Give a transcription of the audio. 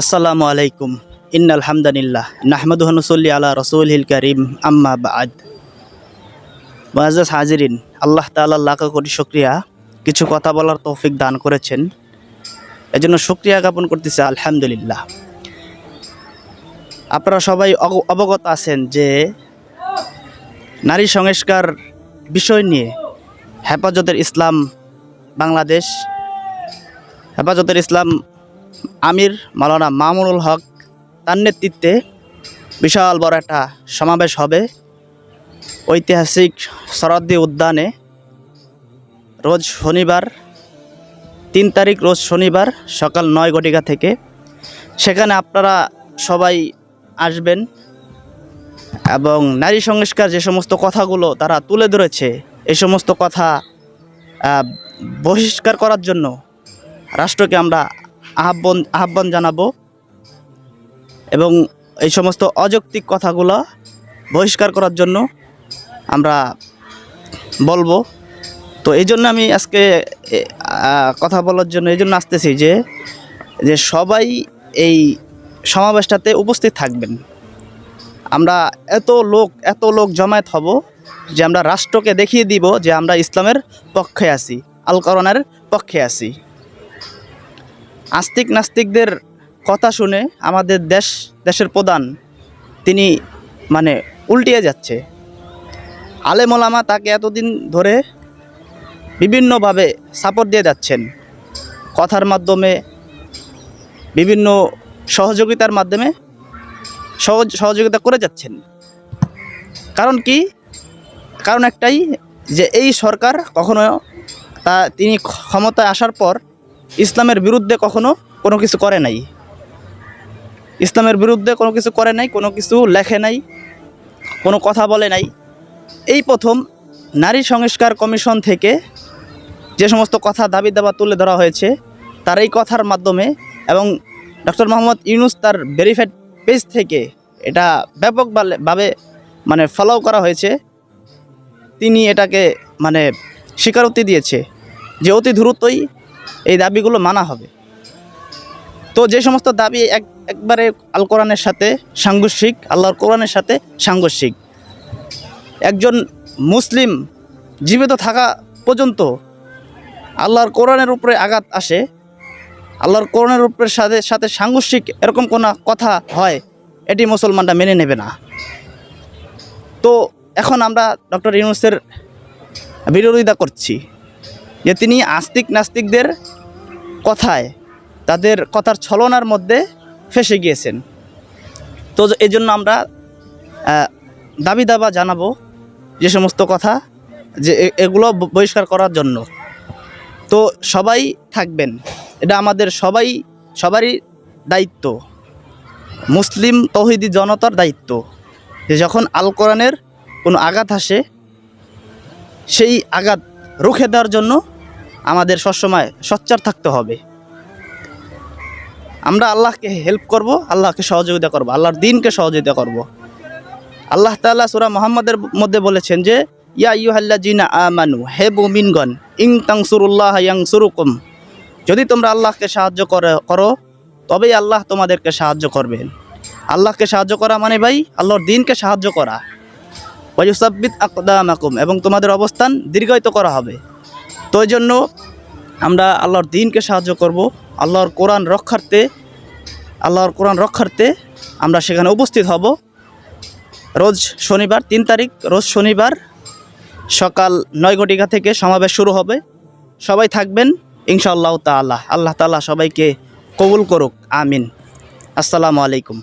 আসসালামু আলাইকুম। ইন আলহামদুলিল্লাহ নাহমদ হনুসল্লি আলা রসুল হিল করিম, আম্মা বাদ। মাজাজ হাজিরিন, আল্লাহ তাআলা লাখ কোটি শুক্রিয়া। কিছু কথা বলার তৌফিক দান করেছেন। এজন্য শুক্রিয়া জ্ঞাপন করতেছে, আলহামদুলিল্লাহ। আপনারা সবাই অবগত আছেন যে নারী সংস্কার বিষয় নিয়ে হেফাজতের ইসলাম বাংলাদেশ, হেফাজতের ইসলাম আমির মালানা মামুনুল হক, তার নেতৃত্বে বিশাল বড় একটা সমাবেশ হবে। ঐতিহাসিক শরদ্দি উদ্যানে রোজ শনিবার, তিন তারিখ রোজ শনিবার সকাল নয় ঘটিকা থেকে। সেখানে আপনারা সবাই আসবেন এবং নারী সংস্কার যে সমস্ত কথাগুলো তারা তুলে ধরেছে এই সমস্ত কথা বহিষ্কার করার জন্য রাষ্ট্রকে আমরা আহ্বান আহ্বান জানাব। এবং এই সমস্ত অযৌক্তিক কথাগুলো বহিষ্কার করার জন্য আমরা বলব। তো এই জন্য আমি আজকে কথা বলার জন্য, এই জন্য আসতেছি যে যে সবাই এই সমাবেশটাতে উপস্থিত থাকবেন। আমরা এত লোক এত লোক জমায়েত হব যে আমরা রাষ্ট্রকে দেখিয়ে দিব যে আমরা ইসলামের পক্ষে আছি আল পক্ষে আছি। আস্তিক নাস্তিকদের কথা শুনে আমাদের দেশ, দেশের প্রধান তিনি মানে উল্টিয়ে যাচ্ছে। আলেমোলামা তাকে এতদিন ধরে বিভিন্নভাবে সাপোর্ট দিয়ে যাচ্ছেন। কথার মাধ্যমে, বিভিন্ন সহযোগিতার মাধ্যমে সহজ, সহযোগিতা করে যাচ্ছেন। কারণ কি? কারণ একটাই যে এই সরকার কখনো তা, তিনি ক্ষমতায় আসার পর ইসলামের বিরুদ্ধে কখনো কোনো কিছু করে নাই। ইসলামের বিরুদ্ধে কোনো কিছু করে নাই, কোনো কিছু লেখে নাই, কোনো কথা বলে নাই। এই প্রথম নারী সংস্কার কমিশন থেকে যে সমস্ত কথা দাবি দাবা তুলে ধরা হয়েছে, তার এই কথার মাধ্যমে এবং ডক্টর মোহাম্মদ ইউনুস তার ভেরিফাইড পেজ থেকে এটা ব্যাপকভাবে মানে ফলো করা হয়েছে। তিনি এটাকে মানে স্বীকারোক্তি দিয়েছে যে অতি দ্রুতই এই দাবিগুলো মানা হবে। তো যে সমস্ত দাবি এক, একবারে আল কোরআনের সাথে সাংঘর্ষিক, আল্লাহর কোরআনের সাথে সাংঘর্ষিক। একজন মুসলিম জীবিত থাকা পর্যন্ত আল্লাহর কোরআনের উপরে আঘাত আসে, আল্লাহর কোরআনের উপরে সাথে সাথে সাংঘর্ষিক এরকম কোনো কথা হয়, এটি মুসলমানরা মেনে নেবে না। তো এখন আমরা ডক্টর ইউনুসের বিরোধিতা করছি যে তিনি আস্তিক নাস্তিকদের কথায় তাদের কথার ছলনার মধ্যে ফেসে গিয়েছেন। তো এই জন্য আমরা দাবি দাবা জানাব যে সমস্ত কথা, যে এগুলো বহিষ্কার করার জন্য। তো সবাই থাকবেন। এটা আমাদের সবাই, সবারই দায়িত্ব। মুসলিম তহিদি জনতার দায়িত্ব যে যখন আল কোরআনের কোনো আঘাত আসে, সেই আঘাত রুখে দেওয়ার জন্য আমাদের সবসময় সচ্চার থাকতে হবে। আমরা আল্লাহকে হেল্প করব, আল্লাহকে সহযোগিতা করব, আল্লাহর দিনকে সহযোগিতা করব। আল্লাহ তাআলা সূরা মুহাম্মাদের মধ্যে বলেছেন যে, ইয়া ইউহাল্লা জিনা আমানু, হে মুমিনগণ ইং তাংসুরুল্লাহ ইয়াংসুরুকুম যদি তোমরা আল্লাহকে সাহায্য করে, করো, তবেই আল্লাহ তোমাদেরকে সাহায্য করবেন আল্লাহকে সাহায্য করা মানে ভাই, আল্লাহর দিনকে সাহায্য করা। ওয়াইসাব্বিত আকদামাকুম, এবং তোমাদের অবস্থান দীর্ঘায়িত করা হবে। তো এই জন্য আমরা আল্লাহর দিনকে সাহায্য করব, আল্লাহর কোরআন রক্ষার্থে, আল্লাহর কোরআন রক্ষার্থে আমরা সেখানে উপস্থিত হব। রোজ শনিবার, তিন তারিখ, রোজ শনিবার সকাল নয় ঘটিকা থেকে সমাবেশ শুরু হবে। সবাই থাকবেন, ইনশাআল্লাহ তাআলা। আল্লাহ তাআলা সবাইকে কবুল করুক, আমিন। আসসালামু আলাইকুম।